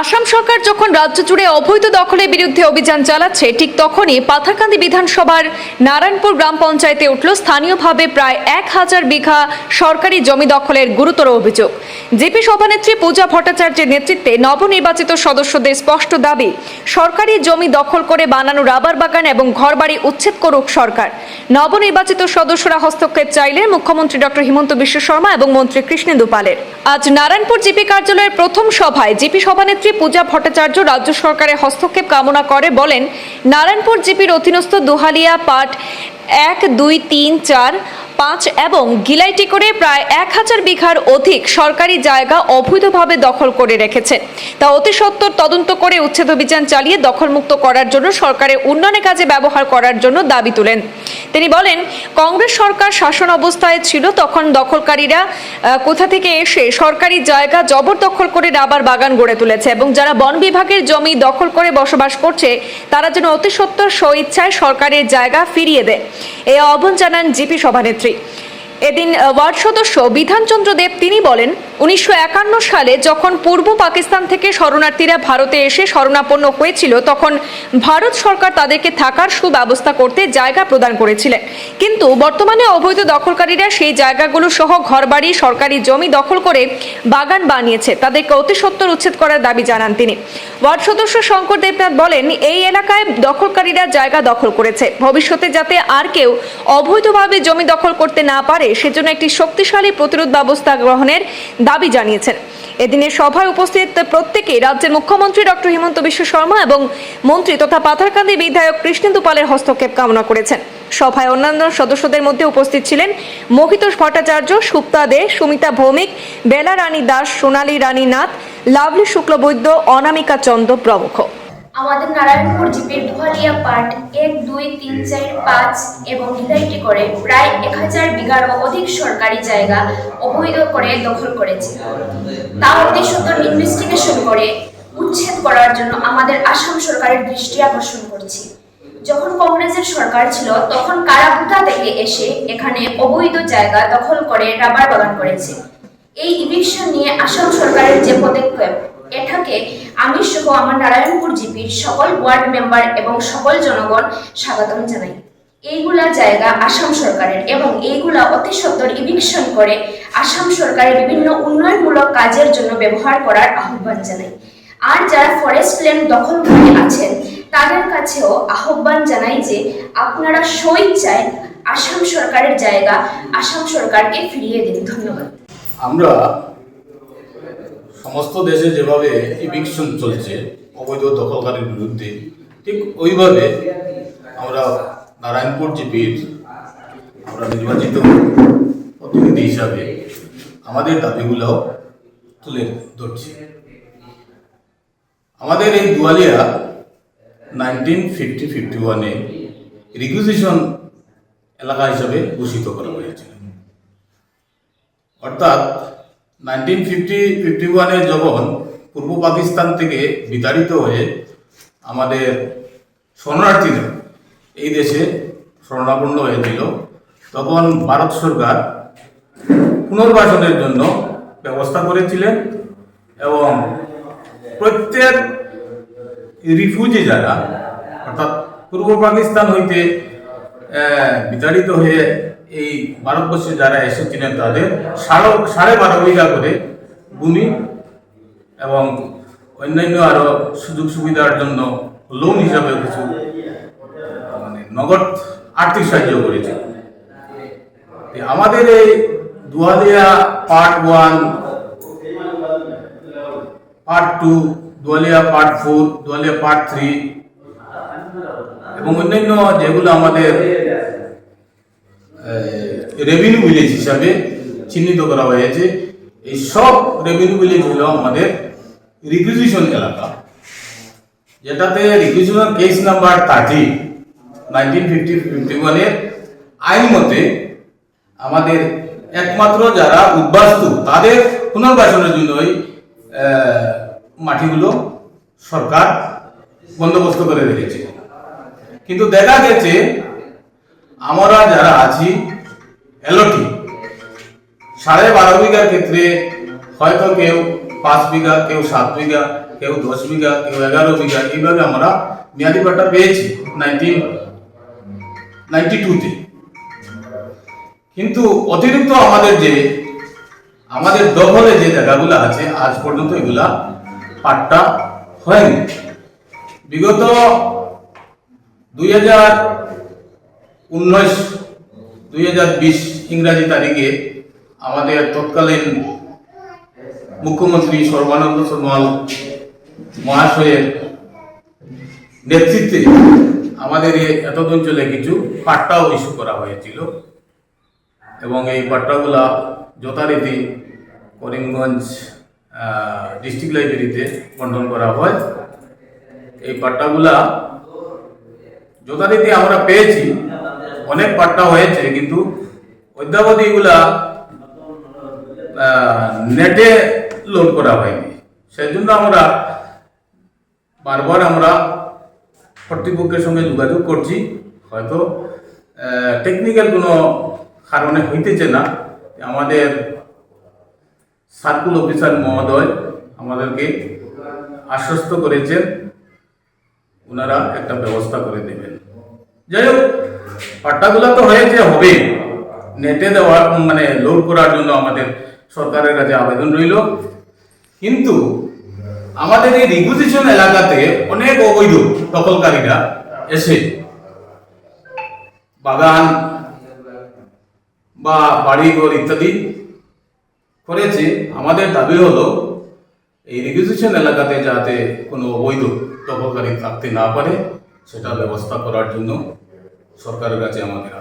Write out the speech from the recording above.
আসাম সরকার যখন রাজ্য জুড়ে অবৈধ দখলের বিরুদ্ধে অভিযান চালাচ্ছে, ঠিক তখনই পাথারকান্দি বিধানসভার নারায়ণপুর গ্রাম পঞ্চায়েতে উঠল স্থানীয়ভাবে প্রায় এক হাজার বিঘা সরকারি জমি দখলের গুরুতর অভিযোগ। জেপি সভানেত্রী পূজা ভট্টাচার্যের নেতৃত্বে নবনির্বাচিত সদস্যদের স্পষ্ট দাবি, সরকারি জমি দখল করে বানানো রাবার বাগান এবং ঘরবাড়ি উচ্ছেদ করুক সরকার। নবনির্বাচিত সদস্যরা হস্তক্ষেপ চাইলে মুখ্যমন্ত্রী ডক্টর হিমন্ত বিশ্ব শর্মা এবং মন্ত্রী কৃষ্ণেন্দু পালের। আজ নারায়ণপুর জিপি কার্যালয়ের প্রথম সভায় জিপি সভানেত্রী পূজা ভট্টাচার্য রাজ্য সরকারের হস্তক্ষেপ কামনা করে বলেন নারায়ণপুর জিপির অধীনস্থ দোহালিয়া পাট এক, দুই, তিন, চার, পাঁচ এবং গিলাইটি করে প্রায় এক হাজার বিঘার অধিক সরকারি জায়গা অবৈধভাবে দখল করে রেখেছে। তা অতি সত্বর তদন্ত করে উচ্ছেদ অভিযান চালিয়ে দখলমুক্ত করার জন্য সরকারের উন্নয়নের কাজে ব্যবহার করার জন্য দাবি তুলেন। তিনি বলেন, কংগ্রেস সরকার শাসন অবস্থায় ছিল, তখন দখলকারীরা কোথা থেকে এসে সরকারি জায়গা জবরদখল করে রাবার বাগান গড়ে তুলেছে এবং যারা বন বিভাগের জমি দখল করে বসবাস করছে, তারা যেন অতি সত্বর স্বইচ্ছায় সরকারের জায়গা ফিরিয়ে দেয়। এই আহ্বান জানান জিপি সভানেত্রী। এদিন ওয়ার্ড সদস্য বিধানচন্দ্র দেব তিনি বলেন উনিশশো একান্ন সালে যখন পূর্ব পাকিস্তান থেকে শরণার্থীরা ভারতে এসে শরণাপন্ন হয়েছিল, তখন ভারত সরকার তাদেরকে থাকার সুব্যবস্থা করতে জায়গা প্রদান করেছিলেন। কিন্তু বর্তমানে অবৈধ দখলকারীরা সেই জায়গাগুলো সহ ঘরবাড়ি, সরকারি জমি দখল করে বাগান বানিয়েছে। তাদেরকে অতি সত্বর উচ্ছেদ করার দাবি জানান তিনি। ওয়ার্ড সদস্য শঙ্কর দেবনাথ বলেন, এই এলাকায় দখলকারীরা জায়গা দখল করেছে। ভবিষ্যতে যাতে আর কেউ অবৈধভাবে জমি দখল করতে না পারে, সেজন্য একটি শক্তিশালী প্রতিরোধ ব্যবস্থা গ্রহণের দাবি জানিয়েছেন। এদিনের সভায় উপস্থিত প্রত্যেকেই রাজ্যের মুখ্যমন্ত্রী ডক্টর হিমন্ত বিশ্ব শর্মা এবং মন্ত্রী তথা পাথারকান্দি বিধায়ক কৃষ্ণেন্দু পালের হস্তক্ষেপ কামনা করেছেন। সভায় অন্যান্য সদস্যদের মধ্যে উপস্থিত ছিলেন মহিতোষ ভট্টাচার্য, সুপ্তা দে, সুমিতা ভৌমিক বেলা রানী দাস, সোনালী রানী নাথ, লাভলি শুক্লবৈদ্য, অনামিকা চন্দ প্রমুখ। আমাদের নারায়ণপুর জিপির দুহালিয়া পার্ট এক, দুই, তিন, চার, পাঁচ এবং গিলাইটি করে প্রায় এক হাজার বিঘারও অধিক সরকারি জায়গা অবৈধ করে দখল করেছে। তা অতি ইনভেস্টিগেশন করে উচ্ছেদ করার জন্য আমাদের আসাম সরকারের দৃষ্টি আকর্ষণ করছি। যখন কংগ্রেসের সরকার ছিল, তখন কারাভুতা থেকে এসে এখানে অবৈধ জায়গা দখল করে রাবার বাগান করেছে। এই ইভিকশন নিয়ে আসাম সরকারের যে পদক্ষেপ এটাকে আমি সহ আমার নারায়ণপুর জিপির সকল ওয়ার্ড মেম্বার এবং সকল জনগণ স্বাগতম জানাই। এইগুলা জায়গা আসাম সরকারের এবং এইগুলা অতি সত্বর ইভিকশন করে আসাম সরকারের বিভিন্ন উন্নয়নমূলক কাজের জন্য ব্যবহার করার আহ্বান জানাই। আর যারা ফরেস্ট ল্যান্ড দখল করে আছেন, তাদের কাছেও আহ্বান জানাই যে আপনারা স্বইচ্ছায় আসাম সরকারের জায়গা, আসাম সরকারকে ফিরিয়ে দিন। ধন্যবাদ। আমরা সমস্ত দেশে যেভাবে ইভিকশন চলছে, অবৈধ দখলকারীর বিরুদ্ধে, ঠিক ওইভাবে আমরা নারায়ণপুর জিপির আমরা নির্বাচিত প্রতিনিধি হিসাবে আমাদের দাবিগুলো তুলে ধরছি। আমাদের এই দুয়ালিয়া নাইনটিন ফিফটি ফিফটি ওয়ানে রিকুইজিশন এলাকা হিসাবে ঘোষিত করা হয়েছিল। অর্থাৎ নাইনটিন ফিফটি ফিফটি ওয়ানে যখন পূর্ব পাকিস্তান থেকে বিতাড়িত হয়ে আমাদের শরণার্থীরা এই দেশে শরণাপন্ন হয়েছিল, তখন ভারত সরকার পুনর্বাসনের জন্য ব্যবস্থা করেছিলেন এবং প্রত্যেক রিফিউজি যারা, অর্থাৎ পূর্ব পাকিস্তান হইতে বিতাড়িত হয়ে এই ভারতবর্ষে যারা এসেছিলেন তাদের সাড়ে সাড়ে বারো বিঘা করে ভূমি এবং অন্যান্য আরও সুযোগ সুবিধার জন্য লোন হিসাবে কিছু মানে নগদ আর্থিক সাহায্য করেছে। আমাদের এই Dualia part one part two Dualia part four Dualia part three এবং অন্যান্য যেগুলো আমাদের রেভিনিউ ভিলেজ হিসাবে চিহ্নিত করা হয়েছে। এই সব রেভিনিউ ভিলেজ হলো আমাদের রিকুইজিশন এলাকা, যেটাতে requisition case number thirty nineteen fifty fifty ওয়ানের আইন মতে আমাদের একমাত্র যারা উদ্বাস্তু, তাদের পুনর্বাসনের জন্য ওই মাটিগুলো সরকার বন্দোবস্ত করে রেখেছে। কিন্তু দেখা গেছে আমরা যারা আছি এলটি সাড়ে বারো বিঘার ক্ষেত্রে হয়তো কেউ পাঁচ বিঘা, কেউ সাত বিঘা, কেউ দশ বিঘা, কেউ এগারো বিঘা, এইভাবে আমরা মেয়াদি পাট্টা পেয়েছি নাইনটিন নাইনটি টুতে কিন্তু অতিরিক্ত আমাদের যে, আমাদের দখলে যে জায়গাগুলো আছে, আজ পর্যন্ত এগুলা পাট্টা হয়নি। বিগত দুই হাজার উনিশ দুই হাজার বিশ ইংরাজি তারিখে আমাদের তৎকালীন মুখ্যমন্ত্রী সর্বানন্দ সোনোয়াল মহাশয়ের নেতৃত্বে আমাদের এতদ অঞ্চলে কিছু পাট্টাও ইস্যু করা হয়েছিল। এবং এই পাট্টাগুলা যথারীতি করিমগঞ্জ ডিস্ট্রিক্ট লাইব্রেরিতে বন্টন করা হয়। এই পাট্টাগুলা যথারীতি আমরা পেয়েছি। অনেক পাট্টা হয়েছে, কিন্তু অদ্যাবধি এগুলা নেটে লোড করা হয়নি। সেই জন্য আমরা বারবার আমরা কর্তৃপক্ষের সঙ্গে যোগাযোগ করছি। হয়তো টেকনিক্যাল কোনো কারণে হইতেছে না। আমাদের সার্কুল অফিসার মহোদয় আমাদেরকে আশ্বস্ত করেছেন। ওনারা একটা ব্যবস্থা করে দেবেন। যাই হোক পাট্টাগুলো তো হয়েছে হবে নেটে দেওয়ার মানে লোড করার জন্য আমাদের সরকারের কাছে আবেদন রইল। কিন্তু আমাদের এই রিগুজিশন এলাকাতে অনেক অবৈধ দখলকারীরা এসে বাগান বা বাড়িঘর ইত্যাদি করেছে। আমাদের দাবি হলো, এই রিগুজিশন এলাকাতে যাতে কোনো অবৈধ দখলকারী থাকতে না পারে, সেটা ব্যবস্থা করার জন্য সরকারের কাছে আমাদের